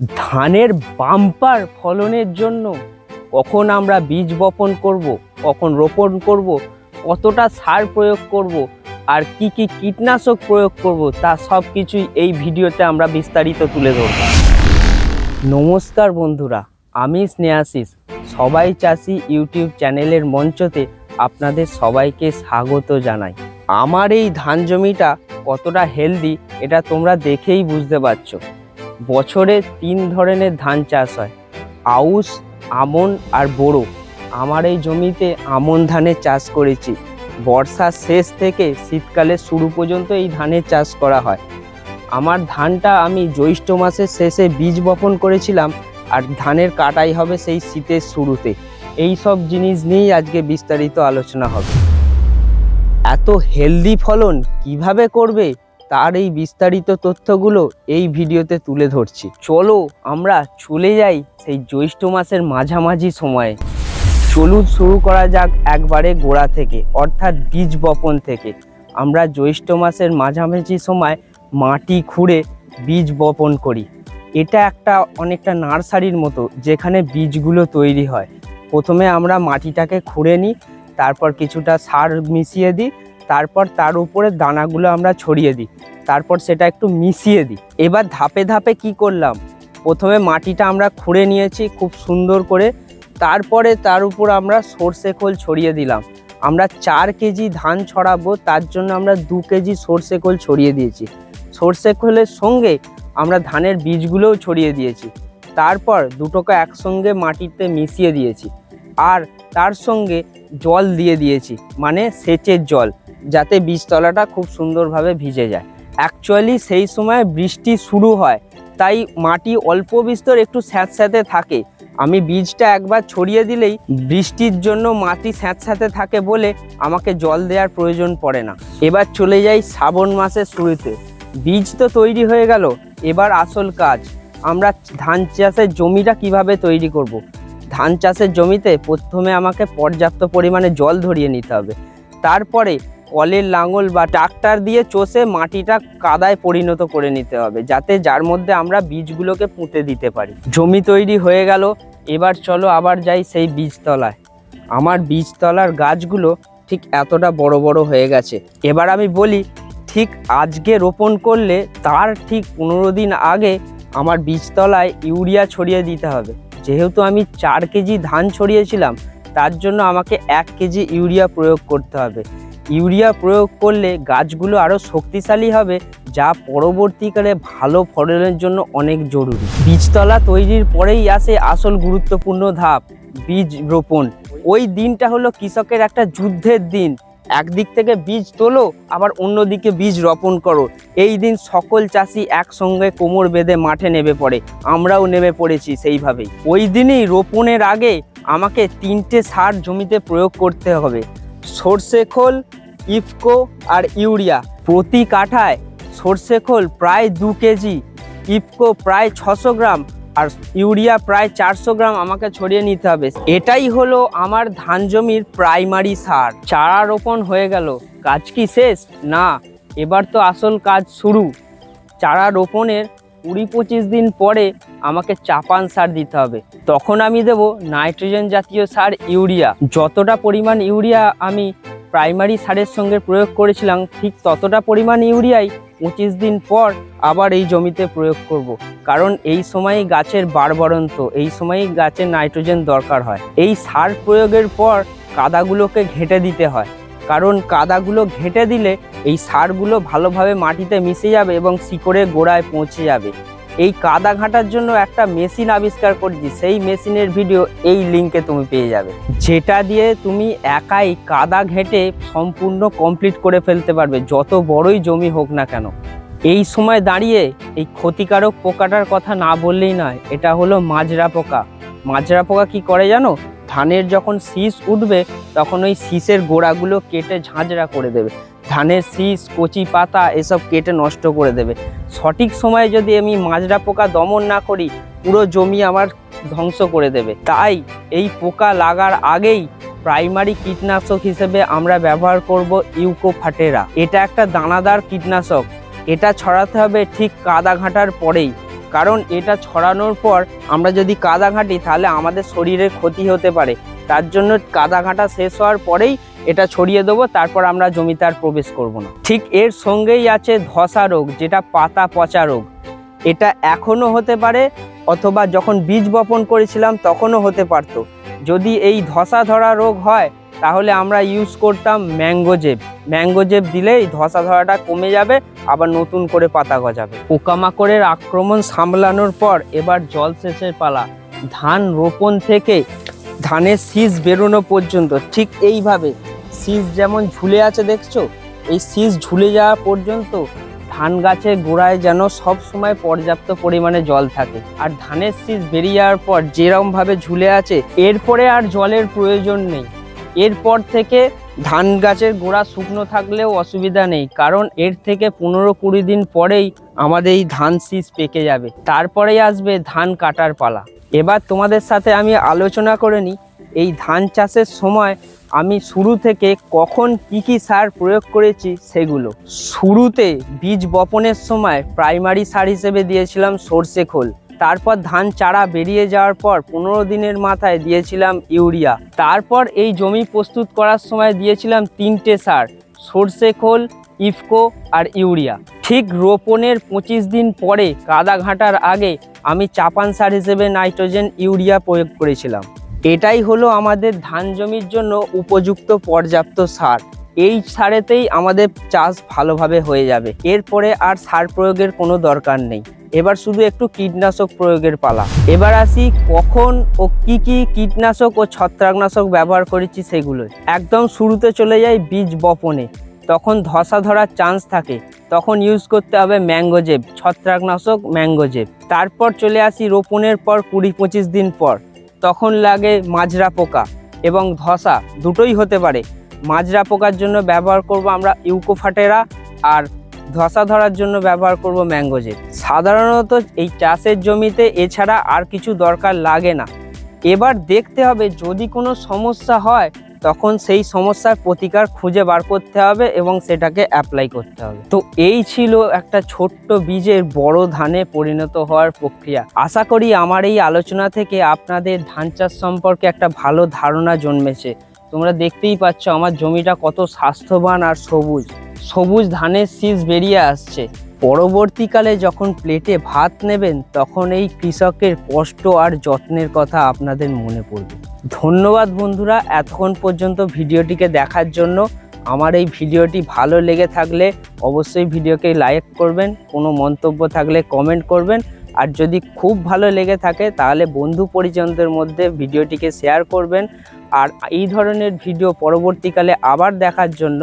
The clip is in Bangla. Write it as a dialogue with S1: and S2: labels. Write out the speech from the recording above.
S1: ধানের বাম্পার ফলনের জন্য কখন আমরা বীজ বপন করব, কখন রোপণ করব, কতটা সার প্রয়োগ করব আর কি কি কীটনাশক প্রয়োগ করব তা সব কিছুই এই ভিডিওতে আমরা বিস্তারিত তুলে ধরব। নমস্কার বন্ধুরা আমি স্নেহাশিস। সবাই চাষি ইউটিউব চ্যানেলের মঞ্চতে আপনাদের সবাইকে স্বাগত জানাই। আমার এই ধান জমিটা কতটা হেলদি এটা তোমরা দেখেই বুঝতে পারছ। বছরে তিন ধরনের ধান চাষ হয়। আউশ, আমন আর বোরো। আমার এই জমিতে আমন ধানের চাষ করেছি। বর্ষার শেষ থেকে শীতকালের শুরু পর্যন্ত এই ধানের চাষ করা হয়। আমার ধানটা আমি জ্যৈষ্ঠ মাসের শেষে বীজ বপন করেছিলাম আর ধানের কাটাই হবে সেই শীতের শুরুতে। এই সব জিনিস নিয়েই আজকে বিস্তারিত আলোচনা হবে। এত হেলদি ফলন কীভাবে করবে? তার এই বিস্তারিত তথ্যগুলো এই ভিডিওতে তুলে ধরছি। চলো আমরা চলে যাই সেই জ্যৈষ্ঠ মাসের মাঝামাঝি সময়ে। চলুন শুরু করা যাক একবারে গোড়া থেকে, অর্থাৎ বীজ বপন থেকে। আমরা জ্যৈষ্ঠ মাসের মাঝামাঝি সময় মাটি খুঁড়ে বীজ বপন করি। এটা একটা অনেকটা নার্সারির মতো, যেখানে বীজগুলো তৈরি হয়। প্রথমে আমরা মাটিটাকে খুঁড়ে নিই, তারপর কিছুটা সার মিশিয়ে দিই তারপর তার উপরে দানাগুলো আমরা ছড়িয়ে দিই। তারপর সেটা একটু মিশিয়ে দিই। এবার ধাপে ধাপে কি করলাম? প্রথমে মাটিটা আমরা খুঁড়ে নিয়েছি খুব সুন্দর করে। তারপরে তার উপর আমরা সর্ষে খোল ছড়িয়ে দিলাম। আমরা চার কেজি ধান ছড়াবো, তার জন্য আমরা দু কেজি সর্ষে খোল ছড়িয়ে দিয়েছি। সর্ষে খোলের সঙ্গে আমরা ধানের বীজগুলোও ছড়িয়ে দিয়েছি। তারপর দুটোকে একসঙ্গে মাটিতে মিশিয়ে দিয়েছি। আর তার সঙ্গে জল দিয়ে দিয়েছি মানে সেচের জল। যাতে বীজতলাটা খুব সুন্দরভাবে ভিজে যায়। অ্যাকচুয়ালি সেই সময় বৃষ্টি শুরু হয়, তাই মাটি অল্প বিস্তর একটু স্যাঁতস্যাঁতে থাকে। আমি বীজটা একবার ছড়িয়ে দিলেই বৃষ্টির জন্য মাটি স্যাঁতস্যাঁতে থাকে বলে আমাকে জল দেওয়ার প্রয়োজন পড়ে না। এবার চলে যাই শ্রাবণ মাসের শুরুতে। বীজ তো তৈরি হয়ে গেল, এবার আসল কাজ। আমরা ধান চাষের জমিটা কীভাবে তৈরি করব। ধান চাষের জমিতে প্রথমে আমাকে পর্যাপ্ত পরিমাণে জল ধরিয়ে নিতে হবে। তারপরে কলের লাঙল বা ট্রাক্টর দিয়ে চষে মাটিটা কাদায় পরিণত করে নিতে হবে, যাতে যার মধ্যে আমরা বীজগুলোকে পুঁতে দিতে পারি। জমি তৈরি হয়ে গেল, এবার চলো আবার যাই সেই বীজতলায়। আমার বীজতলার গাছগুলো ঠিক এতটা বড় বড় হয়ে গেছে। এবার আমি বলি, ঠিক আজকে রোপণ করলে তার ঠিক পনেরো দিন আগে আমার বীজতলায় ইউরিয়া ছড়িয়ে দিতে হবে। যেহেতু আমি চার কেজি ধান ছড়িয়েছিলাম তার জন্য আমাকে এক কেজি ইউরিয়া প্রয়োগ করতে হবে। ইউরিয়া প্রয়োগ করলে গাছগুলো আরও শক্তিশালী হবে, যা পরবর্তীকালে ভালো ফলনের জন্য অনেক জরুরি। বীজতলা তৈরির পরেই আসে আসল গুরুত্বপূর্ণ ধাপ, বীজ রোপণ। ওই দিনটা হলো কৃষকের একটা যুদ্ধের দিন। একদিক থেকে বীজ তোলো, আবার অন্যদিকে বীজ রোপণ করো। এই দিন সকল চাষি একসঙ্গে কোমর বেঁধে মাঠে নেমে পড়ে। আমরাও নেমে পড়েছি সেইভাবেই। ওই দিনই রোপণের আগে আমাকে তিনটে সার জমিতে প্রয়োগ করতে হবে। সর্ষে খোল, ইফকো আর ইউরিয়া। প্রতি কাঠায় সর্ষে খোল প্রায় দু কেজি, ইফকো প্রায় ছশো গ্রাম আর ইউরিয়া প্রায় চারশো গ্রাম আমাকে ছড়িয়ে নিতে হবে। এটাই হলো আমার ধান জমির প্রাইমারি সার। চারা রোপণ হয়ে গেল। কাজ কি শেষ? না। এবার তো আসল কাজ শুরু। চারা রোপণের কুড়ি পঁচিশ দিন পরে আমাকে চাপান সার দিতে হবে। তখন আমি দেব নাইট্রোজেন জাতীয় সার ইউরিয়া। যতটা পরিমাণ ইউরিয়া আমি প্রাইমারি সারের সঙ্গে প্রয়োগ করেছিলাম, ঠিক ততটা পরিমাণ ইউরিয়াই পঁচিশ দিন পর আবার এই জমিতে প্রয়োগ করব। কারণ এই সময়ই গাছের বাড়বড়ন্ত, এই সময়ই গাছের নাইট্রোজেন দরকার হয়। এই সার প্রয়োগের পর কাদাগুলোকে ঘেঁটে দিতে হয়। কারণ কাদাগুলো ঘেঁটে দিলে এই সারগুলো ভালোভাবে মাটিতে মিশে যাবে এবং শিকড়ে গোড়ায় পৌঁছে যাবে। এই কাদা ঘাঁটার জন্য একটা মেশিন আবিষ্কার করেছি, সেই মেশিনের ভিডিও এই লিঙ্কে তুমি পেয়ে যাবে। যেটা দিয়ে তুমি একাই কাদা ঘেঁটে সম্পূর্ণ কমপ্লিট করে ফেলতে পারবে, যত বড়ই জমি হোক না কেন। এই সময় দাঁড়িয়ে এই ক্ষতিকারক পোকাটার কথা না বললেই নয়, এটা হলো মাজরা পোকা। মাজরা পোকা কি করে জানো? ধানের যখন শীষ উঠবে, তখন ওই শীষের গোড়াগুলো কেটে ঝাঁঝরা করে দেবে। ধানের শীষ, কচি পাতা এসব কেটে নষ্ট করে দেবে। সঠিক সময়ে যদি আমি মাজরা পোকা দমন না করি, পুরো জমি আমার ধ্বংস করে দেবে। তাই এই পোকা লাগার আগেই প্রাইমারি কীটনাশক হিসেবে আমরা ব্যবহার করব ইউকোফাটেরা। এটা একটা দানাদার কীটনাশক। এটা ছড়াতে হবে ঠিক কাদা ঘাঁটার পরেই। কারণ এটা ছড়ানোর পর আমরা যদি কাদা ঘাঁটি, তাহলে আমাদের শরীরের ক্ষতি হতে পারে। তার জন্য কাদা ঘাঁটা শেষ হওয়ার পরেই এটা ছড়িয়ে দেবো, তারপর আমরা জমিতে আর প্রবেশ করব না। ঠিক এর সঙ্গেই আছে ধসা রোগ, যেটা পাতা পচা রোগ। এটা এখনও হতে পারে, অথবা যখন বীজ বপন করেছিলাম তখনও হতে পারত। যদি এই ধসা ধরা রোগ হয় তাহলে আমরা ইউজ করতাম ম্যাঙ্গোজেব ম্যাঙ্গোজেব দিলেই ধসা ধরাটা কমে যাবে, আবার নতুন করে পাতা গজাবে। পোকামাকড়ের আক্রমণ সামলানোর পর এবার জলসেচের পালা। ধান রোপণ থেকে ধানের শীষ বেরোনো পর্যন্ত ঠিক এইভাবে। শীষ যেমন ঝুলে আছে দেখছ, এই শীষ ঝুলে যাওয়া পর্যন্ত ধান গাছের গোড়ায় যেন সব সময় পর্যাপ্ত পরিমাণে জল থাকে। আর ধানের শীষ বেরিয়ে যাওয়ার পর যেরমভাবে ঝুলে আছে, এরপরে আর জলের প্রয়োজন নেই। এরপর থেকে ধান গাছের গোড়া শুকনো থাকলেও অসুবিধা নেই, কারণ এর থেকে পনেরো কুড়ি দিন পরেই আমাদের এই ধান শীষ পেকে যাবে। তারপরেই আসবে ধান কাটার পালা। এবার তোমাদের সাথে আমি আলোচনা করে নিই, এই ধান চাষের সময় আমি শুরু থেকে কখন কি কি সার প্রয়োগ করেছি সেগুলো। শুরুতে বীজ বপনের সময় প্রাইমারি সার হিসেবে দিয়েছিলাম সর্ষে খোল। তারপর ধান চারা বেরিয়ে যাওয়ার পর পনেরো দিনের মাথায় দিয়েছিলাম ইউরিয়া। তারপর এই জমি প্রস্তুত করার সময় দিয়েছিলাম তিনটে সার, সর্ষে খোল, ইফকো আর ইউরিয়া। ঠিক রোপণের পঁচিশ দিন পরে কাদা ঘাঁটার আগে আমি চাপান সার হিসেবে নাইট্রোজেন ইউরিয়া প্রয়োগ করেছিলাম। এটাই হলো আমাদের ধান জমির জন্য উপযুক্ত পর্যাপ্ত সার। এই সারেতেই আমাদের চাষ ভালোভাবে হয়ে যাবে। এরপরে আর সার প্রয়োগের কোনো দরকার নেই। এবার শুধু একটু কীটনাশক প্রয়োগের পালা। এবার আসি কখন ও কি কি কীটনাশক ও ছত্রাকনাশক ব্যবহার করেছি সেগুলো একদম শুরুতে চলে যাই বীজ বপনে। তখন ধসা ধরার চান্স থাকে। তখন ইউজ করতে হবে ম্যাঙ্গোজেব ছত্রাকনাশক ম্যাঙ্গোজেব তারপর চলে আসি রোপণের পর কুড়ি পঁচিশ দিন পর। তখন লাগে মাজরা পোকা এবং ধসা, দুটোই হতে পারে। মাজরা পোকার জন্য ব্যবহার করব আমরা ইউকোফাটেরা আর ধসা ধরার জন্য ব্যবহার করব ম্যাঙ্গোজেব সাধারণত এই চাষের জমিতে এছাড়া আর কিছু দরকার লাগে না। এবার দেখতে হবে যদি কোনো সমস্যা হয়, তখন সেই সমস্যার প্রতিকার খুঁজে বার করতে হবে এবং সেটাকে অ্যাপ্লাই করতে হবে। তো এই ছিল একটা ছোট্ট বীজের বড় ধানে পরিণত হওয়ার প্রক্রিয়া। আশা করি আমার এই আলোচনা থেকে আপনাদের ধান চাষ সম্পর্কে একটা ভালো ধারণা জন্মেছে। তোমরা দেখতেই পাচ্ছ আমার জমিটা কত স্বাস্থ্যবান আর সবুজ। সবুজ ধানের শীষ বেরিয়ে আসছে। পরবর্তীকালে যখন প্লেটে ভাত নেবেন, তখন এই কৃষকের কষ্ট আর যত্নের কথা আপনাদের মনে পড়বে। ধন্যবাদ বন্ধুরা, এতক্ষণ পর্যন্ত ভিডিওটিকে দেখার জন্য। আমার এই ভিডিওটি ভালো লেগে থাকলে অবশ্যই ভিডিওকে লাইক করবেন, কোনো মন্তব্য থাকলে কমেন্ট করবেন। আর যদি খুব ভালো লেগে থাকে, তাহলে বন্ধু পরিজনদের মধ্যে ভিডিওটিকে শেয়ার করবেন। আর এই ধরনের ভিডিও পরবর্তীকালে আবার দেখার জন্য